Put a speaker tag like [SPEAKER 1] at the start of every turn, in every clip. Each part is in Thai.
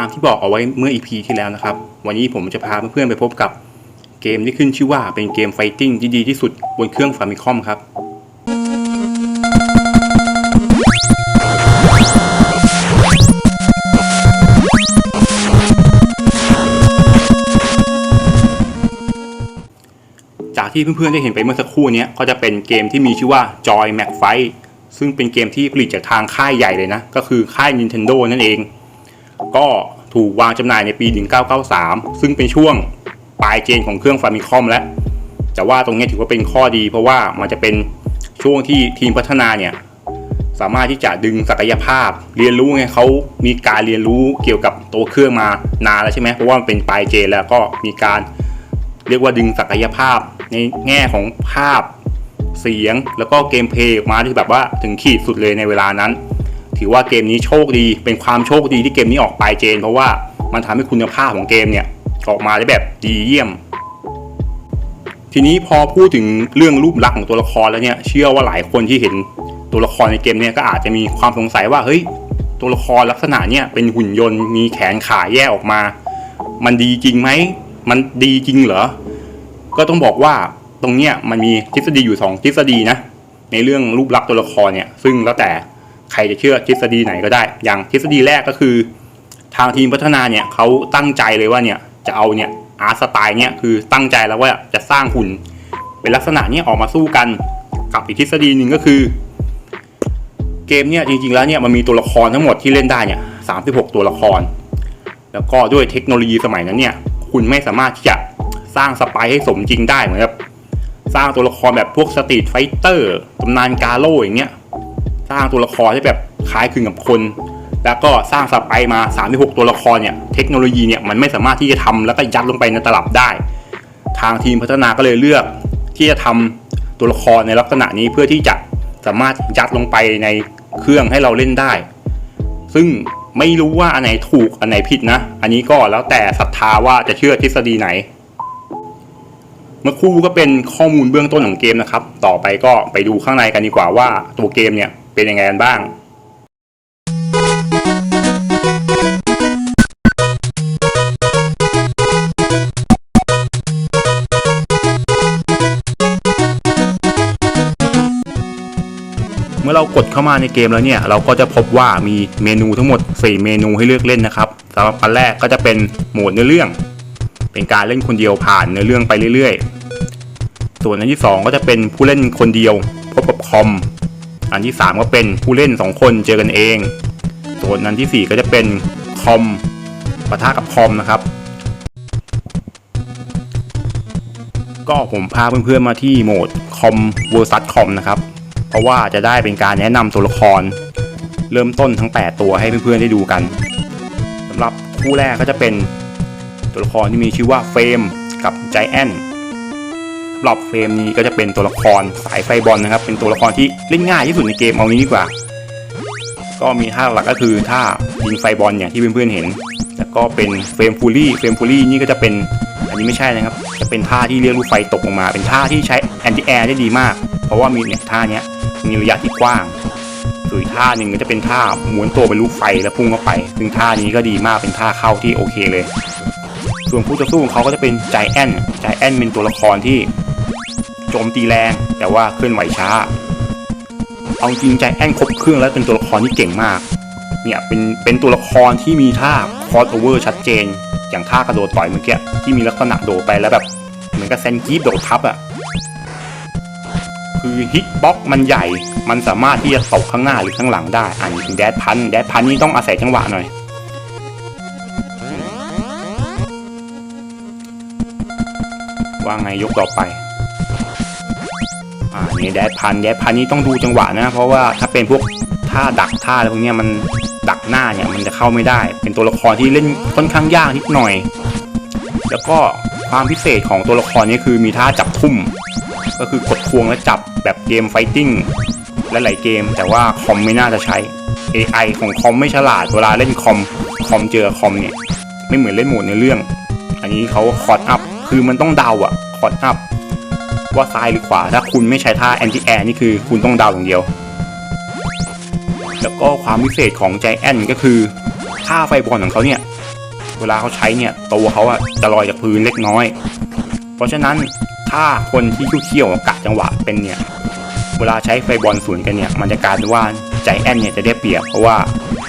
[SPEAKER 1] ามที่บอกเอาไว้เมื่อ EP ที่แล้วนะครับ วันนี้ผมจะพาเพื่อนๆไปพบกับเกมที่ขึ้นชื่อว่าเป็นเกมไฟติ้งที่ดีที่สุดบนเครื่องฟามิคอมครับ จากที่เพื่อนๆได้เห็นไปเมื่อสักครู่นี้ก็จะเป็นเกมที่มีชื่อว่า Joy Mac Fight ซึ่งเป็นเกมที่ผลิตจากทางค่ายใหญ่เลยนะ ก็คือค่าย Nintendo นั่นเอง ก็ถูกวางจำหน่ายในปี 1993 ซึ่งเป็นช่วงปลายเจนของเครื่องฟามิคอมแล้ว แต่ว่าตรงนี้ถือว่าเป็นข้อดี เพราะว่ามันจะเป็นช่วงที่ทีมพัฒนาเนี่ยสามารถที่จะดึงศักยภาพ เรียนรู้ไงเขามีการเรียนรู้เกี่ยวกับตัวเครื่องมานานแล้วใช่ไหมเพราะว่ามันเป็นปลายเจนแล้วก็มีการเรียกว่าดึงศักยภาพ ในแง่ของภาพเสียงแล้วก็เกมเพลย์ออกมาที่แบบว่าถึงขีดสุดเลยในเวลานั้น ถือว่าเกมนี้โชคดี เป็นความโชคดีที่เกมนี้ออกปลายเจน เพราะว่ามันทำให้คุณภาพของเกมเนี่ยออกมาได้แบบดีเยี่ยม ทีนี้พอพูดถึงเรื่องรูปลักษณ์ของตัวละครแล้วเนี่ยเชื่อว่าหลายคนที่เห็นตัวละครในเกมเนี่ยก็อาจจะมีความสงสัยว่าเฮ้ยตัวละครลักษณะเนี่ยเป็นหุ่นยนต์มีแขนขาแยกออกมา มันดีจริงไหมมันดีจริงเหรอ ก็ต้องบอกว่าตรงเนี้ยมันมีทฤษฎีอยู่ 2 ทฤษฎีนะในเรื่องรูปลักษณ์ตัวละครเนี่ยซึ่งแล้วแต่ ใครจะเชื่อทฤษฎีไหนก็ได้ อย่างทฤษฎีแรกก็คือ ทางทีมพัฒนาเนี่ยเขาตั้งใจเลยว่าเนี่ยจะเอาเนี่ยอาร์ตสไตล์เนี่ยคือตั้งใจแล้วว่าจะสร้างหุ่น เป็นลักษณะนี้ออกมาสู้กันกับอีกทฤษฎีหนึ่งก็คือ เกมเนี่ยจริงๆแล้วเนี่ยมันมีตัวละครทั้งหมดที่เล่นได้เนี่ย36ตัวละคร แล้วก็ด้วยเทคโนโลยีสมัยนั้นเนี่ยคุณไม่สามารถที่จะสร้างสไปายให้สมจริงได้เหมือนกับสร้างตัวละครแบบพวกสตรีทไฟเตอร์ตำนานกาโลอย่างเงี้ย สร้างตัวละครที่แบบคล้ายคลึงกับคน แล้วก็สร้างสไปายมา36ตัวละครเนี่ยเทคโนโลยีเนี่ยมันไม่สามารถที่จะทำแล้วก็ยัดลงไปในตลับได้ ทางทีมพัฒนาก็เลยเลือกที่จะทำตัวละครในลักษณะนี้เพื่อที่จะสามารถยัดลงไปในเครื่องให้เราเล่นได้ ซึ่งไม่รู้ว่าอันไหนถูกอันไหนผิดนะ อันนี้ก็แล้วแต่ศรัทธาว่าจะเชื่อทฤษฎีไหน เมื่อคู่ก็เป็นข้อมูลเบื้องต้นของเกมนะครับ ต่อไปก็ไปดูข้างในกันดีกว่าว่าตัวเกมเนี่ย เป็นยังไงกันบ้าง เมื่อเรากดเข้ามาในเกมแล้วเนี่ย เราก็จะพบว่ามีเมนูทั้งหมด 4 เมนูให้เลือกเล่นนะครับสำหรับอันแรกก็จะเป็นโหมดเนื้อเรื่อง เป็นการเล่นคนเดียวผ่านเนื้อเรื่องไปเรื่อยๆ ส่วนอันที่ 2 ก็จะเป็นผู้เล่นคนเดียว พบกับคอม อันที่ 3 ก็เป็นผู้เล่น 2 คนเจอกันเอง ส่วนอันทีสี่ 4 ก็จะเป็นคอมปะทะกับคอมนะครับ ก็ผมพาเพื่อนๆมาที่โหมดคอม vs คอมนะครับ เพราะว่าจะได้เป็นการแนะนำตัวละคร เริ่มต้นทั้ง 8 ตัวให้เพื่อนๆได้ดูกันสำหรับคู่แรกก็จะเป็นตัวละครที่มีชื่อว่าเฟรมกับใจแอน หรับเฟรมนี้ก็จะเป็นตัวละครสายไฟบอลนะครับ เป็นตัวละครที่เล่นง่ายที่สุดในเกมเอานี้ดีกว่า ก็มีท่าหลักก็คือท่ายิงไฟบอลอย่างที่เพื่อนๆเห็น แล้วก็เป็นเฟรมฟูลี่เฟรมฟูลี่นี่ก็จะเป็นอันนี้ไม่ใช่นะครับ จะเป็นท่าที่เรียกลูกไฟตกลงมา เป็นท่าที่ใช้แอนตี้แอร์ได้ดีมาก เพราะว่ามีเนี่ยท่านี้มีระยะที่กว้างส่วนอีกท่าหนึ่งก็จะเป็นท่าหม้วนตัวเป็นลูกไฟแล้วพุ่งเข้าไป ซึ่งท่านี้ก็ดีมากเป็นท่าเข้าที่โอเคเลย ส่วนคู่ต่อสู้ของเขาก็จะเป็นใจแอนใจแอนเป็นตัวละครที่ โจมตีแรง แต่ว่าเคลื่อนไหวช้า เอาจริงใจแอนครบเครื่องแล้วเป็นตัวละครที่เก่งมาก เนี่ยเป็นเป็นตัวละครที่มีท่าคอสโอเวอร์ชัดเจน อย่างท่ากระโดดต่อยเมื่อกี้ที่มีลักษณะโดดไปแล้วแบบ เหมือนกับแซนกีฟโดดทับอะ่ะคือฮิตบ็อกมันใหญ่ มันสามารถที่จะตกข้างหน้าหรือข้างหลังได้ อันนี้ถึงแดดพันแดดพันนี่ต้องอาศัยจังหวะหน่อย ว่าไงยกต่อไป อ่านี่แดดพันแดดพันนี่ต้องดูจังหวะนะ เพราะว่าถ้าเป็นพวกท่าดักท่าอะไรพวกนี้มันดักหน้าเนี่ยมันจะเข้าไม่ได้ เป็นตัวละครที่เล่นค่อนข้างยากนิดหน่อย แล้วก็ความพิเศษของตัวละครนี้คือมีท่าจับทุ่ม ก็คือกดควงและจับแบบเกมไฟติ้งและหลายเกม แต่ว่าคอมไม่น่าจะใช้ AI ของคอมไม่ฉลาดเวลาเล่นคอมคอมเจอคอมเนี่ยไม่เหมือนเล่นโหมดในเรื่อง อันนี้เขาคอร์ดอัพคือมันต้องเดาอะคอร์ดอัพ ว่าซ้ายหรือขวา ถ้าคุณไม่ใช้ท่าแอนตี้แอร์นี่คือคุณต้องเดาอย่างเดียว แล้วก็ความพิเศษของใจแอนก็คือท่าไฟบอลของเขาเนี่ยเวลาเขาใช้เนี่ยตัวเขาอะจะลอยจากพื้นเล็กน้อย เพราะฉะนั้นถ้าคนที่เขี้ยวๆกะจังหวะเป็นเนี่ยเวลาใช้ไฟบอลสวนกันเนี่ยมันจะกลายเป็นว่าใจแอนเนี่ยจะได้เปรียบเพราะว่า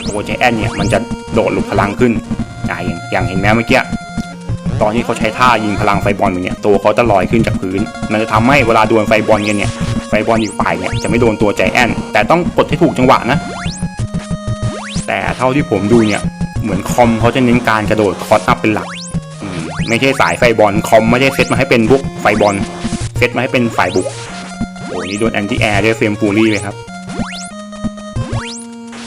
[SPEAKER 1] ตัวใจแอนเนี่ยมันจะโดดหลุดพลังขึ้นอ่าอย่างอย่างเห็นไหมเมื่อกี้ ตอนที่เขาใช้ท่ายิงพลังไฟบอลอยู่เนี่ยตัวเขาจะลอยขึ้นจากพื้น มันจะทำให้เวลาดวลไฟบอลกันเนี่ยไฟบอลอีกฝ่ายเนี่ยจะไม่โดนตัวใจแอนแต่ต้องกดให้ถูกจังหวะนะ แต่เท่าที่ผมดูเนี่ยเหมือนคอมเขาจะเน้นการกระโดดคอสอัพเป็นหลักไม่ใช่สายไฟบอลคอมไม่ได้เซตมาให้เป็นพวกไฟบอลเซตมาให้เป็นฝ่ายบุกโอ้นี่โดนแอนตี้แอร์ด้วยเฟรมฟูรี่เลยครับ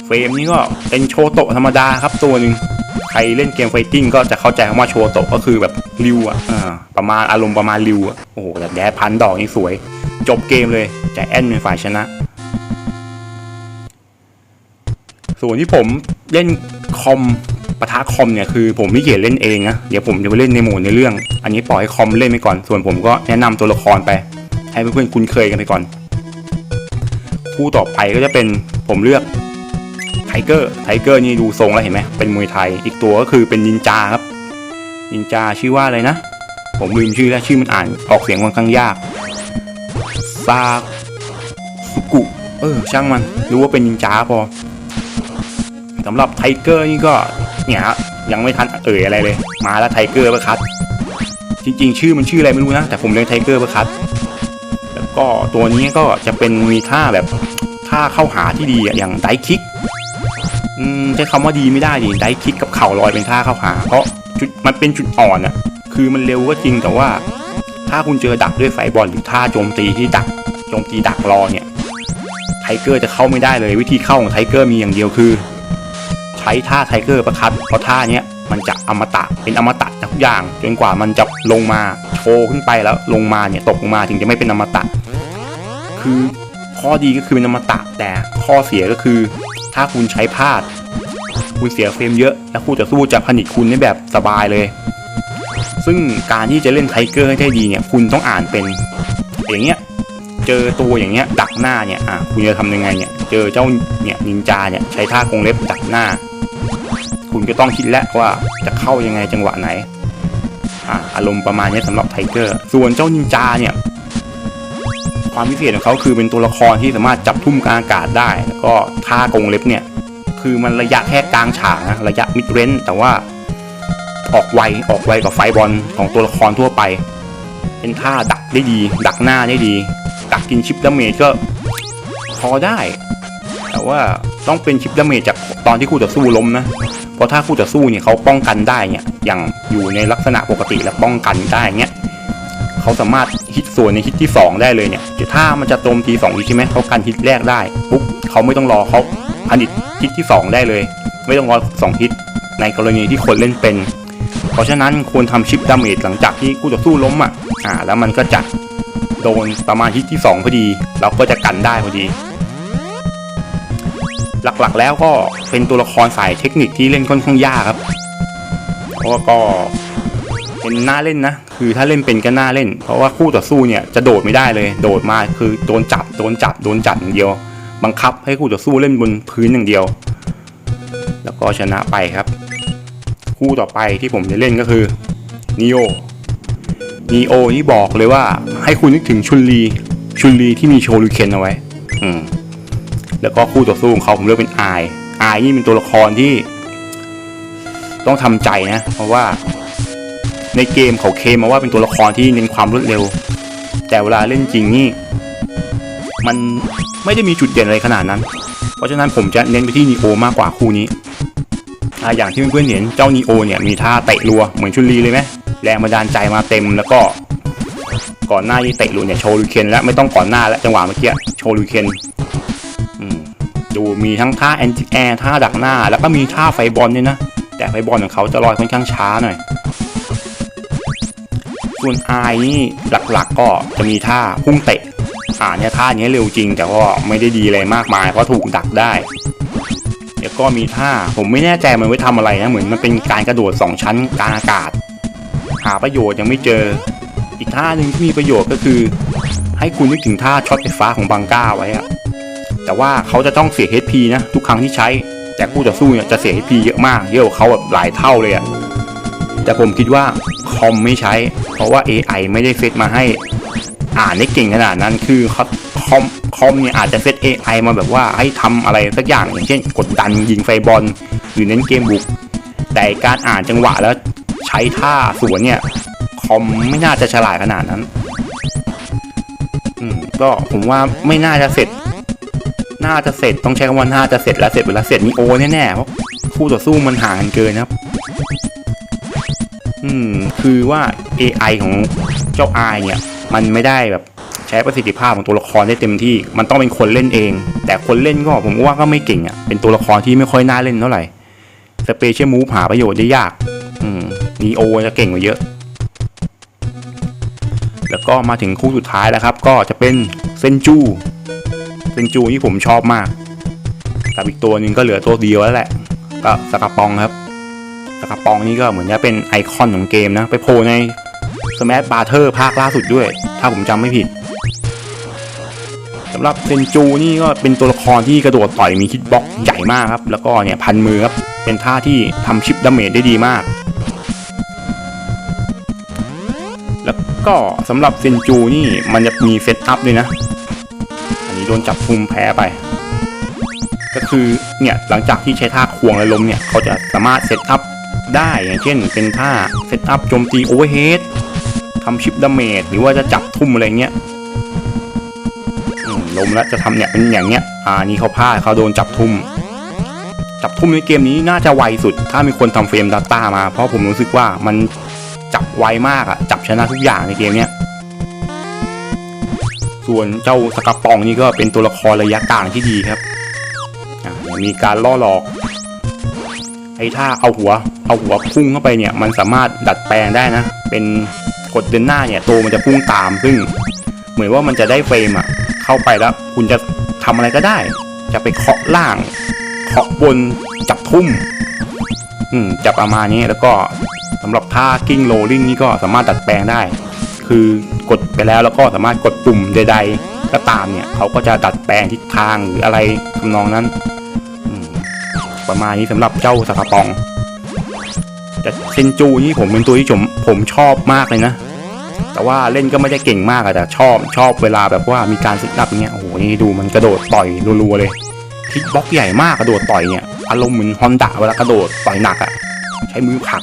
[SPEAKER 1] เฟรมนี่ก็เป็นโชโตะธรรมดาครับตัวหนึ่ง ใครเล่นเกมไฟติ้งก็จะเข้าใจคำว่าโชโตะก็คือแบบริวอะอ่าประมาณอารมณ์ประมาณริวอะโอ้โหแต่แดดพันดอกนี่สวย จบเกมเลยใจแอนเป็นฝ่ายชนะ ส่วนที่ผมเล่นคอมปะทะคอมเนี่ยคือผมไม่เกียจเล่นเองนะเดี๋ยวผมจะไปเล่นในโหมดในเรื่อง อันนี้ปล่อยให้คอมเล่นไปก่อน ส่วนผมก็แนะนำตัวละครไป ให้เพื่อนๆคุ้นเคยกันไปก่อน คู่ต่อไปก็จะเป็นผมเลือก ไทเกอร์ไทเกอร์นี่ดูทรงแล้วเห็นไหมเป็นมวยไทย อีกตัวก็คือเป็นนินจาครับ นินจาชื่อว่าอะไรนะ ผมลืมชื่อแล้วชื่อมันอ่านออกเสียงค่อนข้างยากซาสุกุ เออ ช่างมัน รู้ว่าเป็นนินจาพอสำหรับไทเกอร์นี่ก็เนี่ยยังไม่ทันเอ่ยอะไรเลย มาแล้วไทเกอร์ประคัดจริงๆ ชื่อมันชื่ออะไรไม่รู้นะ แต่ผมเรียกไทเกอร์ประคัดแล้วก็ตัวนี้ก็จะเป็นมีท่าแบบท่าเข้าหาที่ดีอย่างไดคิก ใช้คำว่าดีไม่ได้ดิได้คิกกับเข่าลอยเป็นท่าเข้าหา เพราะจุดมันเป็นจุดอ่อนอะคือมันเร็วก็จริงแต่ว่า ถ้าคุณเจอดักด้วยไฟบอลหรือท่าโจมตีที่ดักโจมตีดักรอเนี่ยไทเกอร์จะเข้าไม่ได้เลยวิธีเข้าของไทเกอร์มีอย่างเดียวคือ ใช้ท่าไทเกอร์ประคัดเพราะท่าเนี้ยมันจะอมตะเป็นอมตะทุกอย่างจนกว่ามันจะลงมาโชว์ขึ้นไปแล้วลงมาเนี่ยตกลงมาถึงจะไม่เป็นอมตะ คือข้อดีก็คือเป็นอมตะแต่ข้อเสียก็คือ ถ้าคุณใช้พลาด คุณเสียเฟรมเยอะ แล้วคู่ต่อสู้จะผนิตคุณได้แบบสบายเลย ซึ่งการที่จะเล่นไทเกอร์ให้ได้ดีเนี่ย คุณต้องอ่านเป็น อย่างเงี้ย เจอตัวอย่างเงี้ยดักหน้าเนี่ย อะคุณจะทำยังไงเนี่ย เจอเจ้าเนี่ยนินจาเนี่ยใช้ท่ากรงเล็บดักหน้า คุณก็ต้องคิดแล้วว่าจะเข้ายังไงจังหวะไหนอะอารมณ์ประมาณนี้สำหรับไทเกอร์ ส่วนเจ้านินจาเนี่ย ความพิเศษของเขาคือเป็นตัวละครที่สามารถจับทุ่มกลางอากาศได้ แล้วก็ท่ากงเล็บเนี่ยคือมันระยะแค่กลางฉากนะระยะมิดเรนแต่ว่าออกไวออกไวกว่าไฟบอลของตัวละครทั่วไป เป็นท่าดักได้ดี ดักหน้าได้ดี ดักกินชิปดาเมจก็พอได้ แต่ว่าต้องเป็นชิปดาเมจจากตอนที่คู่ต่อสู้ล้มนะเพราะถ้าคู่ต่อสู้เนี่ยเขาป้องกันได้เนี่ยอย่างอยู่ในลักษณะปกติแล้วป้องกันได้เงี้ย เขาสามารถฮิตส่วนในฮิตที่ 2 ได้เลยเนี่ยถ้ามันจะโจมตี2ทีกใช่ไหมเขากันฮิตแรกได้ปุ๊บเขาไม่ต้องรอเขาผลิตฮิตที่ 2 ได้เลย ไม่ต้องรอ2ฮิตในกรณีที่คนเล่นเป็น เพราะฉะนั้นควรทำชิปดาเมจหลังจากที่คู่ต่อสู้ล้มอะอ่าแล้วมันก็จะโดนประมาณฮิตที่ 2 พอดี เราก็จะกันได้พอดี หลักๆแล้วก็เป็นตัวละครสายเทคนิคที่เล่นค่อนข้างยากครับเพราะว่าก็ เป็นน่าเล่นนะ คือถ้าเล่นเป็นก็น่าเล่น เพราะว่าคู่ต่อสู้เนี่ยจะโดดไม่ได้เลย โดดมาคือโดนจับโดนจับโดนจับอย่างเดียว บังคับให้คู่ต่อสู้เล่นบนพื้นอย่างเดียว แล้วก็ชนะไปครับ คู่ต่อไปที่ผมจะเล่นก็คือนิโอนีโอนี่บอกเลยว่าให้คุณนึกถึงชุนลีชุนลีที่มีโชลูเคนเอาไว้ อืม แล้วก็คู่ต่อสู้ของเขาผมเลือกเป็นไอไอนี่เป็นตัวละครที่ ต้องทำใจนะ เพราะว่า ในเกมเขาเคมมาว่าเป็นตัวละครที่เน้นความรวดเร็ว แต่เวลาเล่นจริงนี่ มันไม่ได้มีจุดเด่นอะไรขนาดนั้น เพราะฉะนั้นผมจะเน้นไปที่นีโอมากกว่าคู่นี้อย่างที่เพื่อนๆเห็นเจ้านีโอเนี่ยมีท่าเตะรัวเหมือนชุนลีเลยไหมแรงบันดาลใจมาเต็มแล้วก็ ก่อนหน้าที่เตะรัวเนี่ยโชลูเคนแล้วไม่ต้องก่อนหน้าแล้วจังหวะเมื่อกี้โชลูเคนดูมีทั้งท่าแอนติแอร์ท่าดักหน้า แล้วก็มีท่าไฟบอลด้วยนะแต่ไฟบอลของเขาจะลอยค่อนข้างช้าหน่อย ส่วนไอนี่หลักๆ ก็จะมีท่าพุ่งเตะอ่าเนี่ยท่านี้เร็วจริง แต่ก็ไม่ได้ดีอะไรมากมาย เพราะถูกดักได้แล้วก็มีท่าผมไม่แน่ใจมันไว้ทำอะไรนะเหมือนมันเป็นการกระโดด 2 ชั้นกลางอากาศ หาประโยชน์ยังไม่เจอ อีกท่าหนึ่งที่มีประโยชน์ก็คือ ให้คุณนึกถึงท่าช็อตไฟฟ้าของบังก้าไว้อะแต่ว่าเขาจะต้องเสีย HP นะทุกครั้งที่ใช้ แต่คู่ต่อสู้เนี่ยจะเสีย HP เยอะมากเยอะกว่าเขาแบบหลายเท่าเลยอะแต่ผมคิดว่า คอมไม่ใช้ เพราะว่า AI ไม่ได้เซตมาให้อ่านได้เก่งขนาดนั้นคือเขาคอมคอมเนี่ยอาจจะเซต AI มาแบบว่าให้ทำอะไรสักอย่างอย่างเช่น กดดันยิงไฟบอลหรือเน้นเกมบุก แต่การอ่านจังหวะแล้วใช้ท่าสวนเนี่ยคอมไม่น่าจะฉลาดขนาดนั้นก็ผมว่าไม่น่าจะเสร็จ น่าจะเสร็จต้องใช้คำว่าน่าจะเสร็จแล้วเสร็จเวลาเสร็จนี่โอแน่ๆเพราะคู่ต่อสู้มันห่างกันเกินนะครับ อืม คือว่า AI ของเจ้า i เนี่ย มันไม่ได้แบบใช้ประสิทธิภาพของตัวละครได้เต็มที่ มันต้องเป็นคนเล่นเอง แต่คนเล่นก็ผมว่าก็ไม่เก่งอะ เป็นตัวละครที่ไม่ค่อยน่าเล่นเท่าไหร่ สเปเชียลมูฟหาประโยชน์ได้ยาก อืมนีโอจะเก่งกว่าเยอะ แล้วก็มาถึงคู่สุดท้ายแล้วครับ ก็จะเป็นเซนจู เซนจูที่ผมชอบมาก กับอีกตัวหนึ่งก็เหลือตัวเดียวแล้วแหละ ก็สกาปองครับ สกาปองนี่ก็เหมือนจะเป็นไอคอนของเกมนะ ไปโผล่ใน Smash b r o t h e r ภาคล่าสุดด้วย ถ้าผมจำไม่ผิดสำหรับเซนจูนี่ก็เป็นตัวละครที่กระโดดต่อยมีฮิตบ็อกใหญ่มากครับ แล้วก็เนี่ยพันมือครับ เป็นท่าที่ทำชิปดาเมจได้ดีมาก แล้วก็สำหรับเซนจูนี่มันจะมีเซตอัพด้วยนะ อันนี้โดนจับคุมแพ้ไป ก็คือเนี่ยหลังจากที่ใช้ท่าควงและล้มเนี่ย เขาจะสามารถเซตอัพ ได้อย่างเช่นเป็นท่าเซตอัพโจมตีโอเวอร์เฮดทำชิปดาเมจหรือว่าจะจับทุ่มอะไรเงี้ยลมแล้วจะทำเนี่ยเป็นอย่างเงี้ยอ่านี่เขาพลาดเขาโดนจับทุ่ม จับทุ่มในเกมนี้น่าจะไวสุด ถ้ามีคนทำเฟรม Data มา เพราะผมรู้สึกว่ามันจับไวมากอะจับชนะทุกอย่างในเกมเนี้ยส่วนเจ้าสกปองนี่ก็เป็นตัวละครระยะกลางที่ดีครับมีการล่อหลอก อ้ถ้าเอาหัว เอาหัวพุ่งเข้าไปเนี่ยมันสามารถดัดแปลงได้นะ เป็นกดเดินหน้าเนี่ยตัวมันจะพุ่งตามซึ่ง เหมือนว่ามันจะได้เฟรมอะเข้าไปแล้ว คุณจะทำอะไรก็ได้ จะไปเคาะล่าง เคาะบนจับทุ่ม อืมจะประมาณนี้แล้วก็สำหรับท่ากิ้งโรลลิ่งนี่ก็สามารถดัดแปลงได้ คือกดไปแล้วแล้วก็สามารถกดปุ่มใด ๆ ก็ตามเนี่ยเขาก็จะดัดแปลงทิศทางหรืออะไรทำนองนั้น ประมาณนี้สำหรับเจ้าสกปอง แต่เซนจูนี่ผมเป็นตัวที่ผมผมชอบมากเลยนะ แต่ว่าเล่นก็ไม่ได้เก่งมากอะแต่ชอบชอบเวลาแบบว่ามีการซิทอัพเงี้ยโอ้โหนี่ดูมันกระโดดต่อยรัวๆเลยคิกบ็อกใหญ่มากกระโดดต่อยเนี่ยอารมณ์เหมือนฮอนดะเวลากระโดดต่อยหนักอะใช้มือผลัก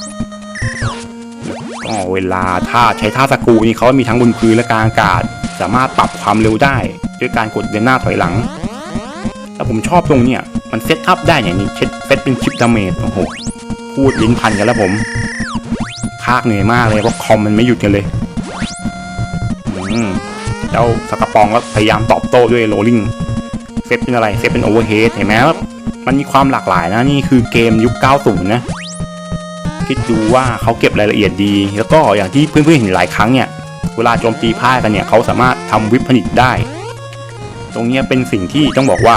[SPEAKER 1] ก็เวลาท่าใช้ท่าสกูนี่เขามีทั้งบนพื้นและกลางอากาศ สามารถปรับความเร็วได้ ด้วยการกดเดินหน้าถอยหลัง แล้วผมชอบตรงเนี่ย มันเซตอัพได้อย่างนี้เซตเซตเป็นชิปดาเมจโอ้โหพูดลิ้นพันกันแล้วผมภาคเหนื่อยมากเลยเพราะคอมมันไม่หยุดกันเลยเจ้าสกปองก็พยายามตอบโต้ด้วยโรลลิงเซตเป็นอะไรเซตเป็นโอเวอร์เฮดเห็นไหมว่ามันมีความหลากหลายนะนี่คือเกมยุค 90 นะคิดดูว่าเขาเก็บรายละเอียดดี แล้วก็อย่างที่เพื่อนๆเห็นหลายครั้งเนี่ย เวลาโจมตีพ่ายกันเนี่ยเขาสามารถทำวิปผลิตได้ ตรงนี้เป็นสิ่งที่ต้องบอกว่า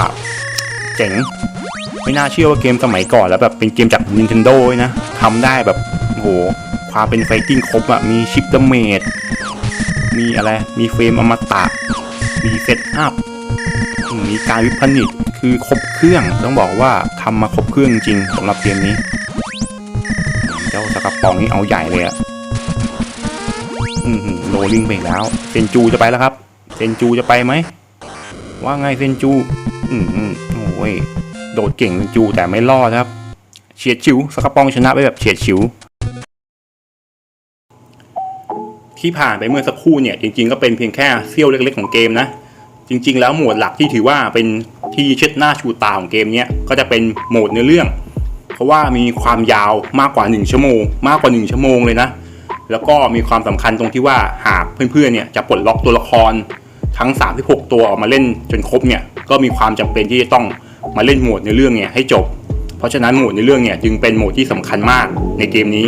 [SPEAKER 1] เจ๋ง ไม่น่าเชื่อว่าเกมสมัยก่อนแล้วแบบเป็นเกมจาก Nintendo ด้ยนะทำได้แบบโหความเป็นไฟติ้งครบอะมีชิปดาเมจมีอะไร มีเฟรมอมตะ มีเซตอัพ มีการวิปผลิตคือครบเครื่องต้องบอกว่าทำมาครบเครื่องจริงสำหรับเกมนี้เจ้าสกปปองนี่เอาใหญ่เลยอะอืมโรลลิ่งไปแล้วเซนจูจะไปแล้วครับเซนจูจะไปไหมว่าไงเซนจู อืมอืม ยโดดเก่งจูแต่ไม่รอดครับ เฉียดฉิวสกปปองชนะไปแบบเฉียดฉิว ที่ผ่านไปเมื่อสักครู่เนี่ย จริง ๆ ก็เป็นเพียงแค่เสี้ยวเล็ก ๆ ของเกมนะ จริง ๆ แล้วโหมดหลักที่ถือว่าเป็นที่เช็ดหน้าชูตาของเกมเนี้ยก็จะเป็นโหมดเนื้อเรื่อง เพราะว่ามีความยาวมากกว่า 1 ชั่วโมง มากกว่า 1 ชั่วโมงเลยนะ แล้วก็มีความสำคัญตรงที่ว่าหากเพื่อนๆเนี่ยจะปลดล็อกตัวละครทั้ง 36 ตัวออกมาเล่นจนครบเนี่ยก็มีความจำเป็นที่จะต้อง มาเล่นโหมดในเรื่องเนี่ยให้จบ เพราะฉะนั้นโหมดในเรื่องเนี่ยจึงเป็นโหมดที่สำคัญมากในเกมนี้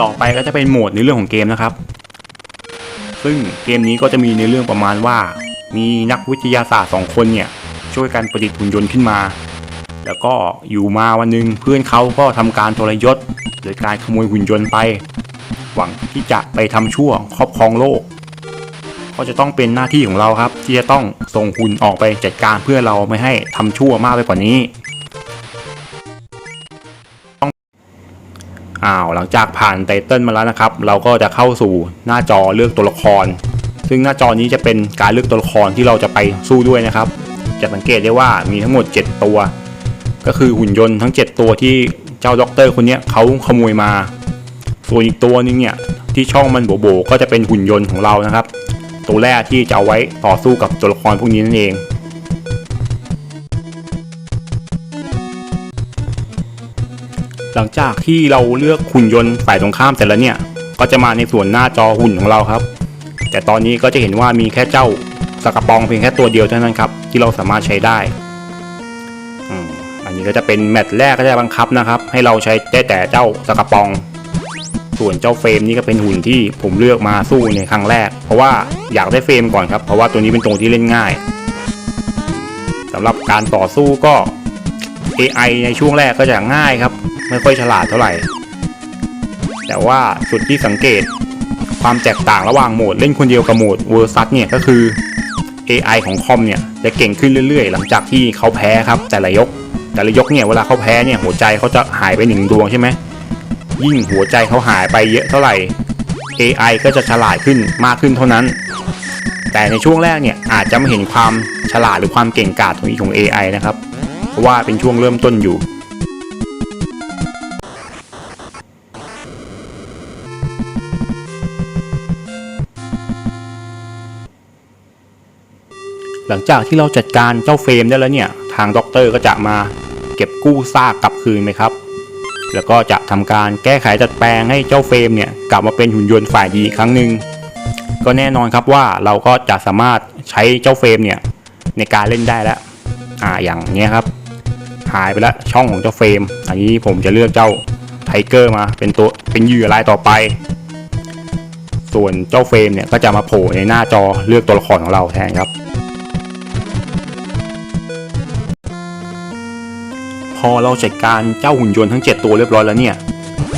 [SPEAKER 1] ต่อไปก็จะเป็นโหมดในเรื่องของเกมนะครับ ซึ่งเกมนี้ก็จะมีในเรื่องประมาณว่า มีนักวิทยาศาสตร์สองคนเนี่ยช่วยกันประดิษฐ์หุ่นยนต์ขึ้นมา แล้วก็อยู่มาวันหนึ่งเพื่อนเขาก็ทำการทรยศโดยการขโมยหุ่นยนต์ไป หวังที่จะไปทำชั่วครอบครองโลก ก็จะต้องเป็นหน้าที่ของเราครับ ที่จะต้องส่งหุ่นออกไปจัดการเพื่อเราไม่ให้ทำชั่วมากไปกว่านี้อ้าวหลังจากผ่านไตเติลมาแล้วนะครับ เราก็จะเข้าสู่หน้าจอเลือกตัวละคร ซึ่งหน้าจอนี้จะเป็นการเลือกตัวละครที่เราจะไปสู้ด้วยนะครับ จะสังเกตได้ว่ามีทั้งหมด 7 ตัว ก็คือหุ่นยนต์ทั้ง 7 ตัวที่เจ้าด็อกเตอร์คนนี้เขาขโมยมา ส่วนอีกตัวนึงเนี่ยที่ช่องมันโบโบก็จะเป็นหุ่นยนต์ของเรานะครับ ตัวแรกที่จะเอาไว้ต่อสู้กับตัวละครพวกนี้นั่นเอง หลังจากที่เราเลือกหุ่นยนต์ฝ่ายตรงข้ามเสร็จแล้วเนี่ย ก็จะมาในส่วนหน้าจอหุ่นของเราครับ แต่ตอนนี้ก็จะเห็นว่ามีแค่เจ้าสกปองเพียงแค่ตัวเดียวเท่านั้นครับ ที่เราสามารถใช้ได้อันนี้ก็จะเป็นแมตช์แรกก็จะบังคับนะครับ ให้เราใช้ได้แต่เจ้าสกปอง ส่วนเจ้าเฟรมนี่ก็เป็นหุ่นที่ผมเลือกมาสู้ในครั้งแรก เพราะว่าอยากได้เฟรมก่อนครับ เพราะว่าตัวนี้เป็นตัวที่เล่นง่ายสำหรับการต่อสู้ก็ AI ในช่วงแรกก็จะง่ายครับ ไม่ค่อยฉลาดเท่าไหร่ แต่ว่าจุดที่สังเกตความแตกต่างระหว่างโหมดเล่นคนเดียวกับโหมดเวอร์ซัสเนี่ยก็คือ AI ของคอมเนี่ยจะเก่งขึ้นเรื่อยๆ หลังจากที่เขาแพ้ครับแต่ละยก แต่ละยกเนี่ยเวลาเขาแพ้เนี่ยหัวใจเขาจะหายไปหนึ่งดวงใช่ไหม ยิ่งหัวใจเขาหายไปเยอะเท่าไหร่ AI ก็จะฉลาดขึ้นมากขึ้นเท่านั้น แต่ในช่วงแรกเนี่ยอาจจะไม่เห็นความฉลาดหรือความเก่งกาจของของ AI นะครับ เพราะว่าเป็นช่วงเริ่มต้นอยู่ หลังจากที่เราจัดการเจ้าเฟรมได้แล้วเนี่ย ทางด็อกเตอร์ก็จะมาเก็บกู้ซากกลับคืนไหมครับ แล้วก็จะทำการแก้ไขจัดแปลงให้เจ้าเฟรมเนี่ยกลับมาเป็นหุ่นยนต์ฝ่ายดีอีกครั้งหนึ่งก็แน่นอนครับว่าเราก็จะสามารถใช้เจ้าเฟรมเนี่ยในการเล่นได้แล้วอ่าอย่างเนี้ยครับหายไปแล้วช่องของเจ้าเฟรม อันนี้ผมจะเลือกเจ้าไทเกอร์มาเป็นตัวเป็นเหยื่อรายต่อไป ส่วนเจ้าเฟรมเนี่ยก็จะมาโผล่ในหน้าจอเลือกตัวละครของเราแทนครับ อเราจัดการเจ้าหุ่นยนต์ทั้ง 7 ตัวเรียบร้อยแล้วเนี่ย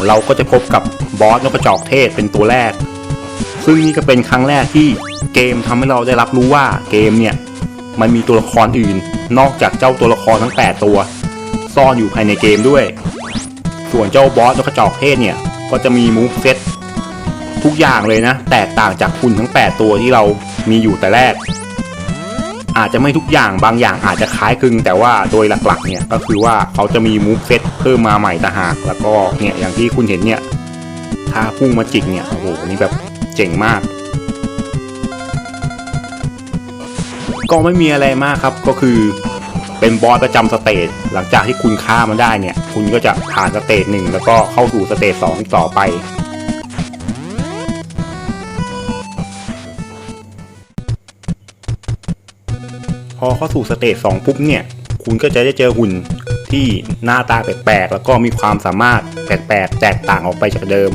[SPEAKER 1] เราก็จะพบกับบอสนกกระจอกเทศเป็นตัวแรก ซึ่งนี่ก็เป็นครั้งแรกที่เกมทำให้เราได้รับรู้ว่าเกมเนี่ยมันมีตัวละครอื่น นอกจากเจ้าตัวละครทั้ง 8 ตัว ซ่อนอยู่ภายในเกมด้วย ส่วนเจ้าบอสนกกระจอกเทศเนี่ยก็จะมีมูฟเซตทุกอย่างเลยนะ แตกต่างจากคุณทั้ง 8 ตัวที่เรามีอยู่แต่แรก อาจจะไม่ทุกอย่างบางอย่างอาจจะ คล้ายคลึงแต่ว่าโดยหลักๆเนี่ยก็คือว่าเขาจะมีมูฟเซตเพิ่มมาใหม่ต่างหาก แล้วก็เนี่ยอย่างที่คุณเห็นเนี่ยถ้าพุ่งมาจิกเนี่ยโอ้โหนี่แบบเจ๋งมาก ก็ไม่มีอะไรมากครับก็คือเป็นบอสประจำสเตจหลังจากที่คุณฆ่ามันได้เนี่ย คุณก็จะผ่านสเตจหนึ่งแล้วก็เข้าสู่สเตจสองต่อไป อเข้าสู่สเตจสองปุ๊บเนี่ย คุณก็จะได้เจอหุ่นที่หน้าตาแปลกๆ แล้วก็มีความสามารถแปลกๆ แตกต่างออกไปจากเดิม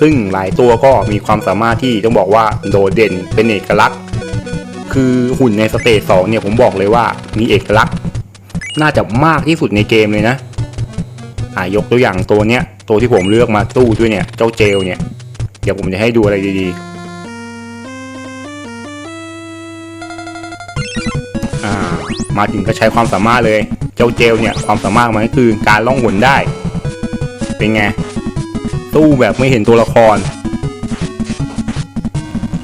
[SPEAKER 1] ซึ่งหลายตัวก็มีความสามารถที่ต้องบอกว่าโดดเด่นเป็นเอกลักษณ์ คือหุ่นในสเตจสองเนี่ยผมบอกเลยว่ามีเอกลักษณ์ น่าจะมากที่สุดในเกมเลยนะอายกตัวอย่างตัวเนี้ยตัวที่ผมเลือกมาสู้ด้วยเนี่ย เจ้าเจลเนี่ย เดี๋ยวผมจะให้ดูอะไรดีๆ มาถึงก็ใช้ความสามารถเลย เจ้าเจลเนี่ยความสามารถมันก็คือการล่องหนได้ เป็นไงสู้แบบไม่เห็นตัวละคร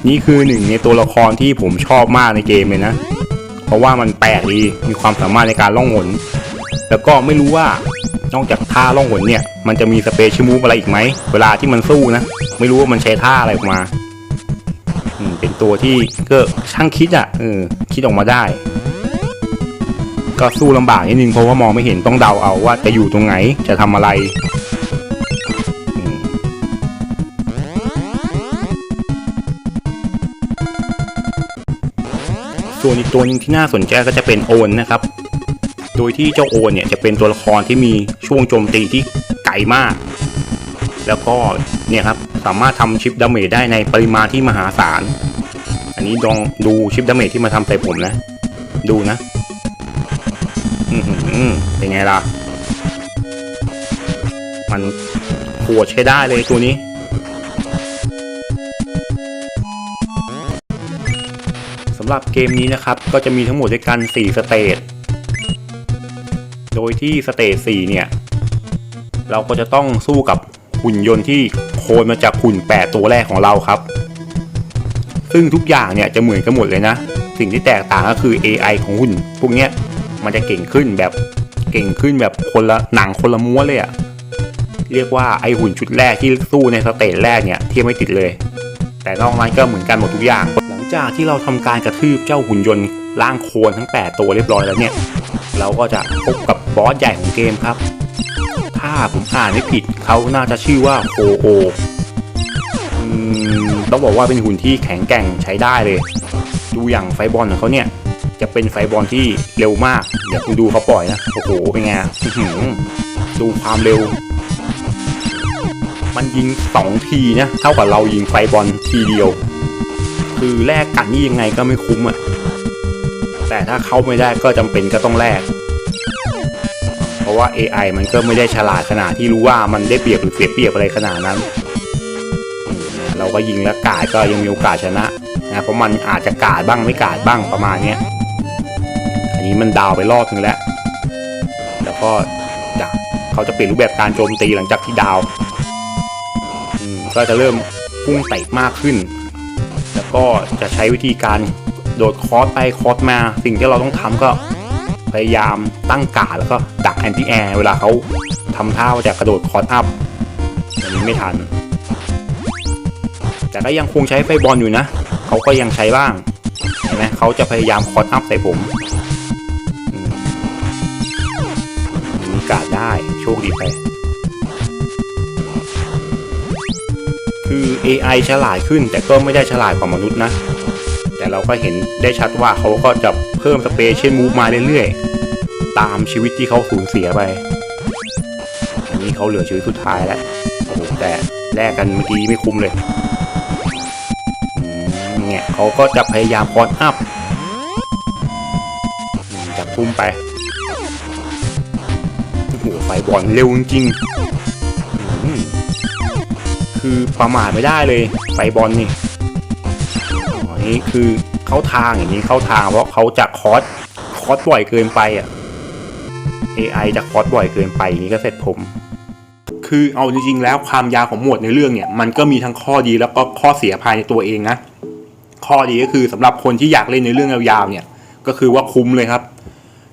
[SPEAKER 1] นี่คือหนึ่งในตัวละครที่ผมชอบมากในเกมเลยนะ เพราะว่ามันแปลกดีมีความสามารถในการล่องหน แล้วก็ไม่รู้ว่านอกจากท่าล่องหนเนี่ย มันจะมีสเปเชียลมูฟอะไรอีกไหม เวลาที่มันสู้นะ ไม่รู้ว่ามันใช้ท่าอะไรออกมาเป็นตัวที่ก็ช่างคิดอะเออคิดออกมาได้ ก็สู้ลำบากนิดนึงเพราะว่ามองไม่เห็นต้องเดาเอาว่าจะอยู่ตรงไหนจะทำอะไรส่วนอีกตัวนึงที่น่าสนใจก็จะเป็นโอนนะครับ โดยที่เจ้าโอนเนี่ยจะเป็นตัวละครที่มีช่วงโจมตีที่ไกลมาก แล้วก็เนี่ยครับสามารถทำชิปดาเมจได้ในปริมาณที่มหาศาล อันนี้ลองดูชิปดาเมจที่มาทำใส่ผมนะ ดูนะ เป็นไงล่ะ มันโหดใช้ได้เลยตัวนี้ สำหรับเกมนี้นะครับ ก็จะมีทั้งหมดด้วยกัน 4 สเตจ โดยที่สเตจ 4 เนี่ย เราก็จะต้องสู้กับหุ่นยนต์ที่โคลนมาจากหุ่น 8 ตัวแรกของเราครับ ซึ่งทุกอย่างเนี่ยจะเหมือนกันหมดเลยนะ สิ่งที่แตกต่างก็คือ AI ของหุ่นพวกเนี้ย มันจะเก่งขึ้นแบบเก่งขึ้นแบบคนละหนังคนละม้วนเลยอะเรียกว่าไอหุ่นชุดแรกที่สู้ในสเตจแรกเนี่ยเทียบไม่ติดเลย แต่นอกนั้นก็เหมือนกันหมดทุกอย่าง หลังจากที่เราทำการกระทืบเจ้าหุ่นยนต์ร่างโคลนทั้ง 8 ตัวเรียบร้อยแล้วเนี่ย เราก็จะพบกับบอสใหญ่ของเกมครับ ถ้าผมอ่านไม่ผิดเขาน่าจะชื่อว่าโอโออืมต้องบอกว่าเป็นหุ่นที่แข็งแกร่งใช้ได้เลย ดูอย่างไฟบอลของเขาเนี่ย เป็นไฟบอลที่เร็วมาก เดี๋ยวคุณดูเขาปล่อยนะ โอ้โห เป็นไงดูความเร็ว มันยิงสองทีนะ เท่ากับเรายิงไฟบอลทีเดียว คือแลกกันนี่ยังไงก็ไม่คุ้มอะ่ะ แต่ถ้าเข้าไม่ได้ก็จำเป็นก็ต้องแลก เพราะว่า AI มันก็ไม่ได้ฉลาดขนาดที่รู้ว่ามันได้เปรียบหรือเสียเปรียบอะไรขนาดนั้น เราก็ยิงแล้วกาดก็ยังมีโอกาสชนะนะเพราะมันอาจจะกาดบ้างไม่กาดบ้างประมาณเนี้ยอันนี้ มันดาวไปรอบนึงแล้ว แล้วก็จะเขาจะเปลี่ยนรูปแบบการโจมตีหลังจากที่ดาวก็จะเริ่มพุ่งเตะมากขึ้น แล้วก็จะใช้วิธีการโดดคอสไปคอสมา สิ่งที่เราต้องทำก็พยายามตั้งกาดแล้วก็ดักแอนตี้แอร์เวลาเขาทำท่าว่าจะกระโดดคอสอัพอันนี้ไม่ทัน แต่ก็ยังคงใช้ไฟบอลอยู่นะ เขาก็ยังใช้บ้างเห็นไหมเขาจะพยายามคอสอัพใส่ผม ได้ โชคดีไป คือ AI ฉลาดขึ้น แต่ก็ไม่ได้ฉลาดกว่ามนุษย์นะ แต่เราก็เห็นได้ชัดว่าเขาก็จะเพิ่มสเปเชียลมูฟมาเรื่อยๆ ตามชีวิตที่เขาสูญเสียไปอันนี้เขาเหลือชีวิตสุดท้ายแล้วโอ้โหแต่แลกกันเมื่อกี้ไม่คุ้มเลยเนี่ยเขาก็จะพยายามคอนอัพจับทุ่มไป ไฟบอลเร็วจริงๆคือประมาทไม่ได้เลยไฟบอลนี่อ๋อนี่คือเข้าทางอย่างนี้เข้าทางเพราะเขาจะคอสคอสบ่อยเกินไปอะ AI จะคอสบ่อยเกินไปอย่างนี้ก็เสร็จผม คือเอาจริงๆแล้วความยาวของหมวดในเรื่องเนี่ย มันก็มีทั้งข้อดีแล้วก็ข้อเสียภายในตัวเองนะข้อดีก็คือสำหรับคนที่อยากเล่นในเรื่องยาวๆเนี่ย ก็คือว่าคุ้มเลยครับ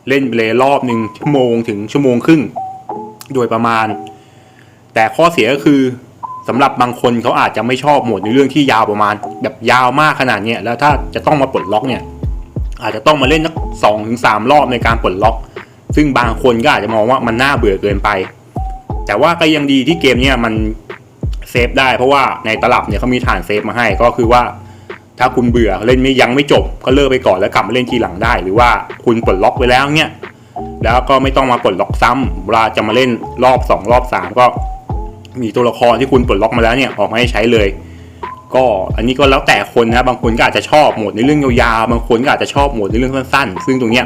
[SPEAKER 1] เล่นไปเลยรอบหนึ่งชั่วโมงถึงชั่วโมงครึ่ง โดยประมาณ แต่ข้อเสียก็คือสำหรับบางคนเขาอาจจะไม่ชอบหมดในเรื่องที่ยาวประมาณ แบบยาวมากขนาดเนี้ยแล้วถ้าจะต้องมาปลดล็อกเนี่ย อาจจะต้องมาเล่นสักสองถึงสามรอบในการปลดล็อก ซึ่งบางคนก็อาจจะมองว่ามันน่าเบื่อเกินไป แต่ว่าก็ยังดีที่เกมเนี่ยมันเซฟได้เพราะว่าในตลับเนี่ยเขามีฐานเซฟมาให้ก็คือว่า ถ้าคุณเบื่อเล่นไม่ยังไม่จบ ก็เลิกไปก่อนแล้วกลับมาเล่นทีหลังได้ หรือว่าคุณปลดล็อกไว้แล้วเนี่ย แล้วก็ไม่ต้องมาปลดล็อกซ้ำเวลาจะมาเล่นรอบสองรอบสามก็มีตัวละครที่คุณปลดล็อกมาแล้วเนี่ยออกมาให้ใช้เลย ก็อันนี้ก็แล้วแต่คนนะบางคนก็อาจจะชอบโหมดในเรื่องยาวๆบางคนก็อาจจะชอบโหมดในเรื่องสั้นๆ ซึ่งตรงเนี้ย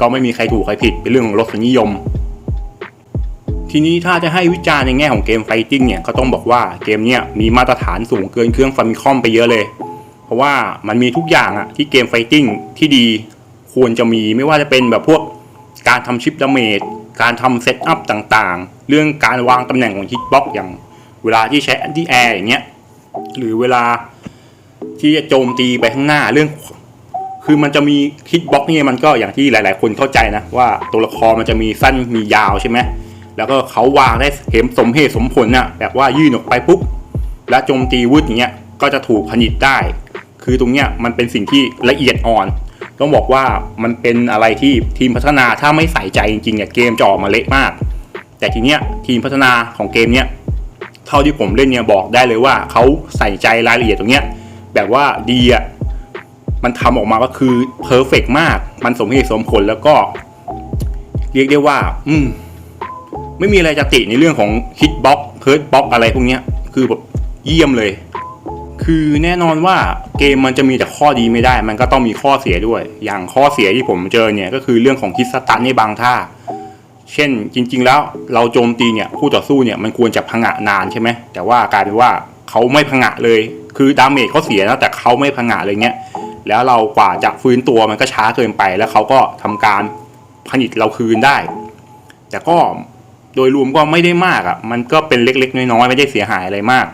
[SPEAKER 1] ก็ไม่มีใครถูกใครผิดเป็นเรื่องของรสนิยม ทีนี้ถ้าจะให้วิจารณ์ในแง่ของเกมไฟติ้งเนี่ยก็ต้องบอกว่าเกมเนี้ยมีมาตรฐานสูงเกินเครื่องฟามิคอมไปเยอะเลย เพราะว่ามันมีทุกอย่างอะที่เกมไฟติ้งที่ดีควรจะมีไม่ว่าจะเป็นแบบพวก การทำชิปดาเมจการทำเซตอัพต่างๆ เรื่องการวางตำแหน่งของฮิตบ็อกอย่างเวลาที่ใช้แอนตี้แอร์อย่างเงี้ยหรือเวลาที่จะโจมตีไปข้างหน้าเรื่อง คือมันจะมีฮิตบ็อกเนี่ยมันก็อย่างที่หลาย ๆ คนเข้าใจนะว่าตัวละครมันจะมีสั้นมียาวใช่ไหมแล้วก็เขาวางได้เห็นสมเหตุสมผลน่ะแบบว่ายื่นออกไปปุ๊บแล้วโจมตีวืดอย่างเงี้ยก็จะถูกผนิตได้ คือตรงเนี้ยมันเป็นสิ่งที่ละเอียดอ่อน ต้องบอกว่ามันเป็นอะไรที่ทีมพัฒนาถ้าไม่ใส่ใจจริงๆเนี่ยเกมจะอมาเละมาก แต่ทีเนี้ยทีมพัฒนาของเกมเนี้ยเท่าที่ผมเล่นเนี่ยบอกได้เลยว่าเขาใส่ใจรายละเอียดตรงเนี้ยแบบว่าดีอะมันทำออกมาก็คือเพอร์เฟกมาก มันสมเหตุสมผลแล้วก็ เรียกได้ว่า อืม ไม่มีอะไรจะติในเรื่องของฮิตบ็อกเพิร์ดบ็อกอะไรพวกเนี้ย คือแบบเยี่ยมเลย คือแน่นอนว่าเกมมันจะมีแต่ข้อดีไม่ได้ มันก็ต้องมีข้อเสียด้วย อย่างข้อเสียที่ผมเจอเนี่ยก็คือเรื่องของคิดสตันในบางท่า เช่นจริง ๆ แล้วเราโจมตีเนี่ยคู่ต่อสู้เนี่ยมันควรจะพังะนานใช่ไหมแต่ว่ากลายเป็นว่าเขาไม่พังะเลย คือดาเมจเขาเสียนะแต่เขาไม่พังะเลยเงี้ยแล้วเรากว่าจะฟื้นตัวมันก็ช้าเกินไปแล้วเขาก็ทำการผลิตเราคืนได้ แต่ก็โดยรวมก็ไม่ได้มากอะ่ะมันก็เป็นเล็กๆ น้อยๆไม่ได้เสียหายอะไรมาก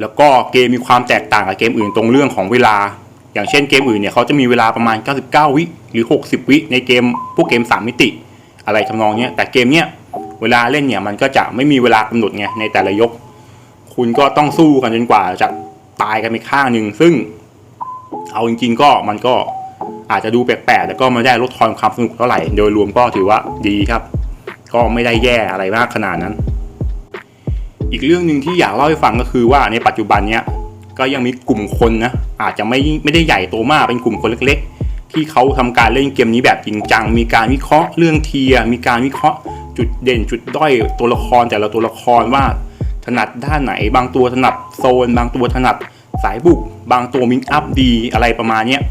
[SPEAKER 1] แล้วก็เกมมีความแตกต่างกับเกมอื่นตรงเรื่องของเวลา อย่างเช่นเกมอื่นเนี่ยเขาจะมีเวลาประมาณ 99 วิหรือ 60 วิในเกมพวกเกม 3 มิติ อะไรทำนองเนี้ยแต่เกมเนี้ยเวลาเล่นเนี่ยมันก็จะไม่มีเวลากำหนดไงในแต่ละยก คุณก็ต้องสู้กันจนกว่าจะตายกันไปข้างหนึ่งซึ่ง เอาจริง ๆ ก็มันก็อาจจะดูแปลกๆแต่ก็ไม่ได้ลดทอนความสนุกเท่าไหร่ โดยรวมก็ถือว่าดีครับ ก็ไม่ได้แย่อะไรมากขนาดนั้น อีกเรื่องหนึ่งที่อยากเล่าให้ฟังก็คือว่าในปัจจุบันเนี้ยก็ยังมีกลุ่มคนนะอาจจะไม่ไม่ได้ใหญ่โตมากเป็นกลุ่มคนเล็ก ๆ ที่เขาทำการเล่นเกมนี้แบบจริงจัง มีการวิเคราะห์เรื่องเทีย มีการวิเคราะห์จุดเด่นจุดด้อยตัวละครแต่ละตัวละครว่า ถนัดด้านไหน บางตัวถนัดโซน บางตัวถนัดสายบุก บางตัวมิกอัพดีอะไรประมาณเนี้ย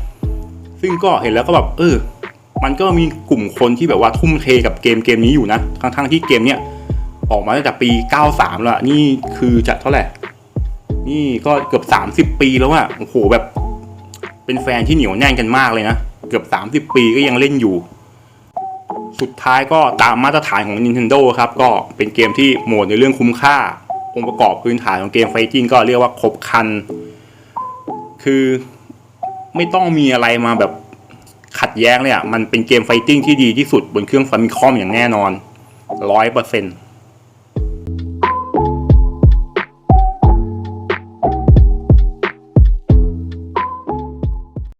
[SPEAKER 1] ซึ่งก็เห็นแล้วก็แบบเออมันก็มีกลุ่มคนที่แบบว่าทุ่มเทกับเกมเกมนี้อยู่นะทั้งๆที่เกมเนี้ย ออกมาตั้งแต่ปี 93 แล้ว นี่คือจะเท่าไหร่ นี่ก็เกือบ 30 ปีแล้วอะโอ้โหแบบ เป็นแฟนที่เหนียวแน่นกันมากเลยนะ เกือบ 30 ปีก็ยังเล่นอยู่ สุดท้ายก็ตามมาตรฐานของ Nintendo ครับ ก็เป็นเกมที่โหมดในเรื่องคุ้มค่า องค์ประกอบพื้นฐานของเกมไฟติ้งก็เรียกว่าครบครัน คือไม่ต้องมีอะไรมาแบบขัดแย้งเลยอะมันเป็นเกมไฟติ้งที่ดีที่สุดบนเครื่องฟามิคอมอย่างแน่นอนร้อยเปอร์เซ็นต์